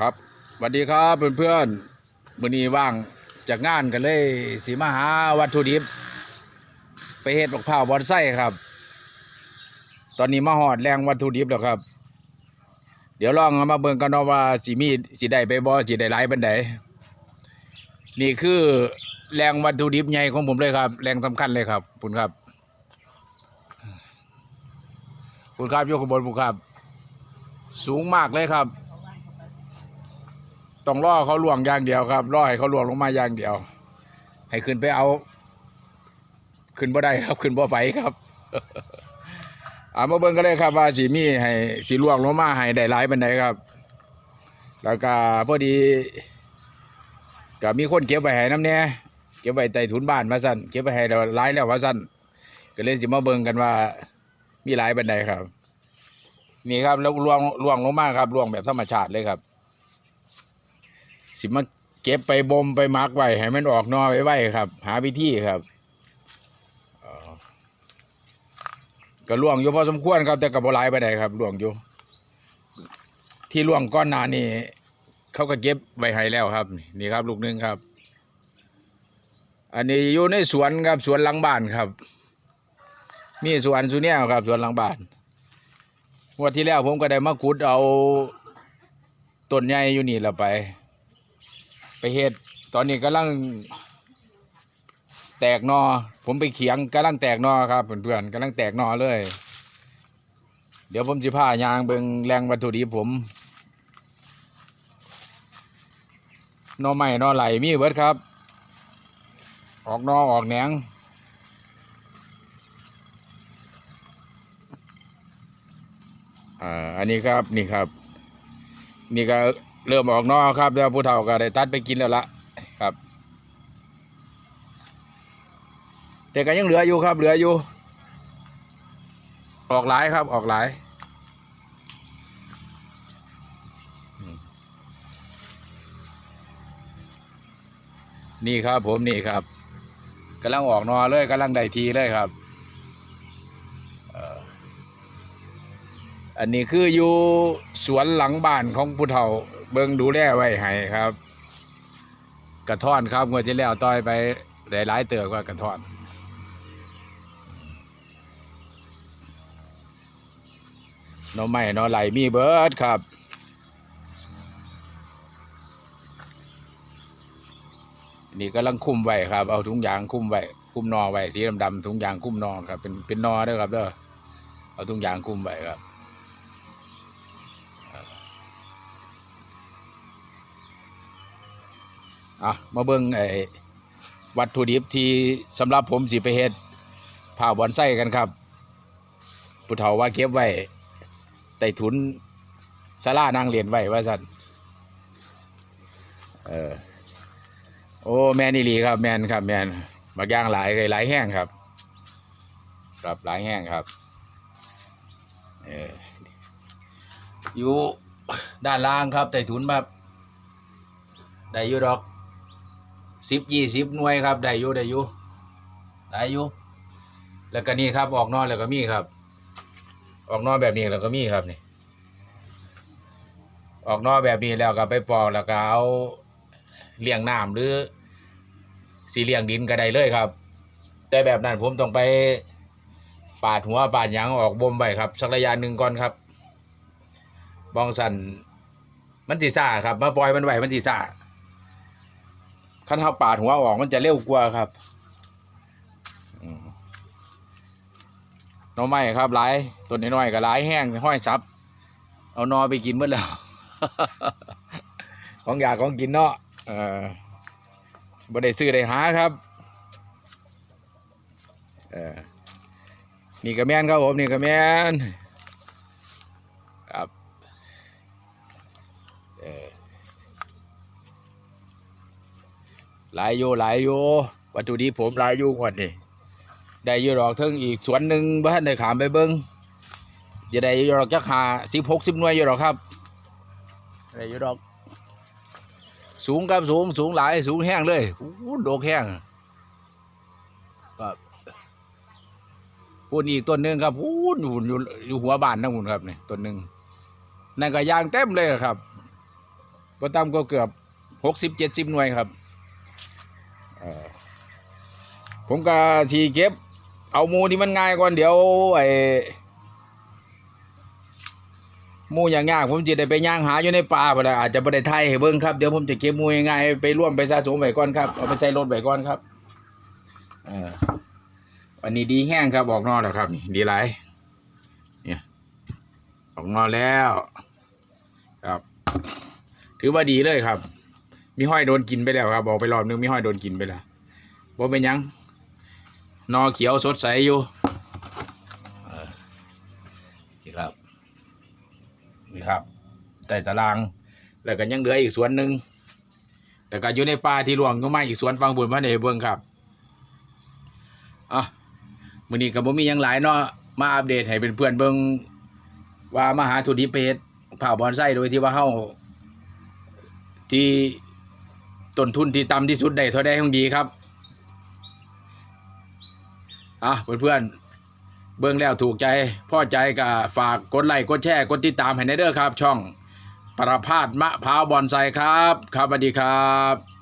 ครับสวัสดีครับเพื่อนๆมื้อนี้ว่างจากงานกันเลยสีมาหาวัตถุดิบ ไปเฮ็ดบักพร้าบอนไส้ครับ ตอนนี้มาหอดแรงวัตถุดิบแล้วครับ เดี๋ยวลองมาเบิ่งกันเนาะว่าสิมีสิได้ไปบ่สิได้หลายปานใดนี่คือแรงวัตถุดิบใหญ่ของผมเลยครับ แรงสำคัญเลยครับคุณครับคุณครับยกขบวนผมครับ สูงมากเลยครับ ต้องล่อเขาล่วงอย่างเดียวครับล่อให้เขาล่วงลงมาอย่างเดียว ให้ขึ้นไปเอา ขึ้นบ่ได้ครับ ขึ้นบ่ไปครับเอามาเบิ่งกันเลยครับว่าสีมีให้สีล่วงลงมาให้ได้หลายปานใดครับ แล้วก็พอดีก็มีคนเก็บไว้ให้น้ำเนี่ยเก็บไว้ใต้ถุนบ้านว่าสั่นเก็บไว้ให้แล้วหลายแล้วว่าสั่นก็เลยสิมาเบิ่งกันว่า มีหลายปานใดครับ นี่ครับแล้วล่วงล่วงลงมาครับล่วงแบบธรรมชาติเลยครับ สิมาเก็บไปบ่มไปมักไว้ให้มันออกนอไว้ไว้ครับ หาวิธีครับก็ล่วงอยู่พอสมควรครับแต่ก็บ่หลายไปไหนครับล่วงอยู่ ที่ล่วงก้อนนานี่ เขาก็เก็บไว้ให้แล้วครับ นี่ครับ ลูกหนึงครับ อันนี้อยู่ในสวนครับสวนหลังบ้านครับมีสวนสุเนียครับสวนหลังบ้านวันที่แล้วผมก็ได้มาขุดเอาต้นใหญ่อยู่นี่ละไป เฮ็ดตอนนี้กำลังแตกนอ ผมไปเขียงกำลังแตกนอครับเพื่อนๆกำลังแตกนอเลย เดี๋ยวผมจะพายางเบิงแรงวัตถุดิบผมนอใหม่นอไหลมีเบิดครับ ออกนอออกแหนงอ่าอันนี้ครับนี่ครับ นี่ก็ เริ่มออกนอครับแล้วผู้เฒ่าก็ได้ตัดไปกินแล้วละครับ แต่ก็ยังเหลืออยู่ครับ เหลืออยู่ ออกหลายครับ ออกหลายนี่ครับผมนี่ครับกำลังออกนอเลยกำลังได้ทีเลยครับ อันนี้คืออยู่สวนหลังบ้านของผู้เฒ่า เบิงดูแลไว้ให้ครับ กระท่อนครับงวดที่แล้วต่อยไปหลายๆเติบก็กระท่อนน้อไม้หน้อไหลมีเบิร์ดครับนี่กำลังคุมไว้ครับ เอาถุงยางคุมไว้คุมนอไว้สีดำๆถุงยางคุมนอครับเป็นเป็นนอเด้อครับเด้อเอาถุงยางคุมไว้ครับ อะมาเบิ่งไอ้วัตถุดิบที่สำหรับผมสิไปเฮ็ดผ้าบอนไส้กันครับผู้เฒ่าว่าเก็บไว้ใต้ถุนศาลานางเรียนไว้ว่าซั่นเออโอ้แมนอีหลีครับแมนครับแมนบาย่างหลายเลยหลายแห้งครับครับหลายแห้งครับเอออยู่ด้านล่างครับใต้ถุนแบบได้อยู่ดอก สิบยี่สิบหน่วยครับได้อยู่ได้อยู่ได้อยู่แล้วก็นี่ครับออกนอนแล้วก็มีครับ ออกนอนแบบนี้แล้วก็มีครับนี่ ออกนอกแบบนี้แล้วก็ไปปอกแล้วก็เอาเลี้ยงน้ำหรือสีเลี้ยงดินก็ได้เลยครับ แต่แบบนั้นผมต้องไปปาดหัวปาดหยังออกบ่มไว้ครับสักระยะหนึ่งก่อนครับ บองสันมันสีซ่าครับมาปล่อยมันไหวมันสีซ่า ขั้นเขาปาดหัวออกมันจะเร็วกว่าครับอืมหน่อไม้ครับหลายต้นน้อยๆก็หลายแห้งห้อยซับ เอานอไปกินเมื่อแล้ว ของอยากของกินเนาะเออบ่ได้ซื้อได้หาครับเออนี่ก็แมนครับผมนี่ก็แมนครับเออ หลายอยู่หลายอยู่วัตถุดิบผมหลายอยู่กว่านี่ได้อยู่ดอกเทิงอีกสวนหนึ่งบ้านได้ขามไปเบิ้งจะได้อยู่ดอกจักหาสิบหกสิบหน่วยอยู่ดอกครับได้อยู่ดอก สูงครับสูงสูงหลายสูงแห้งเลยอู้ดอกแห้งครับพูนอีกต้นหนึ่งครับพูนหุ่นอยู่อยู่หัวบ้านนั่งหุ่นครับนี่ต้นหนึ่งนั่นก็ยางเต็มเลยครับบ่ต่ำก็เกือบหกสิบเจ็ดสิบหน่วยครับ ผมก็สีเก็บ เอามูที่มันง่ายก่อนเดี๋ยวไอ้มูอย่างยากผมจะได้ไปย่างหาอยู่ในป่าบ่ได้อาจจะบ่ได้ไทยให้เบิ่งครับเดี๋ยวผมจะเก็บมูง่ายไปร่วมไปสะสมไว้ก่อนครับเอาไปใส่รถไว้ก่อนครับเออวันนี้ดีแห้งครับออกนอกแล้วครับนี่ดีหลายเนี่ยออกนอกแล้ว ครับ ถือว่าดีเลยครับ มีห้อยโดนกินไปแล้วครับบอกไปรอบนึงมีห้อยโดนกินไปแล้วบ่เป็นยังนอเขียวสดใสอยู่นี่ครับนี่ครับแต่ตารางแล้วก็ยังเหลืออีกสวนหนึ่งแต่ก็อยู่ในป่าที่หลวงก็มาอีกสวนฟังบุญพระเนเบิ่งครับอะมื้อนี้ก็บ่มียังหลายเนาะมาอัปเดตให้เป็นเพื่อนเบิ่งว่ามหาทุดิเพชรผ่าบอนไส้โดยที่ว่าเฮาที่ ต้นทุนที่ต่ำที่สุดได้เท่าใดของดีครับอะเพื่อนๆเบื้องแล้วถูกใจพ่อใจก็ฝากกดไลค์กดแชร์กดติดตามให้ในเด้อครับ ช่องประพาสมะพร้าวบอนไซครับ ครับสวัสดีครับ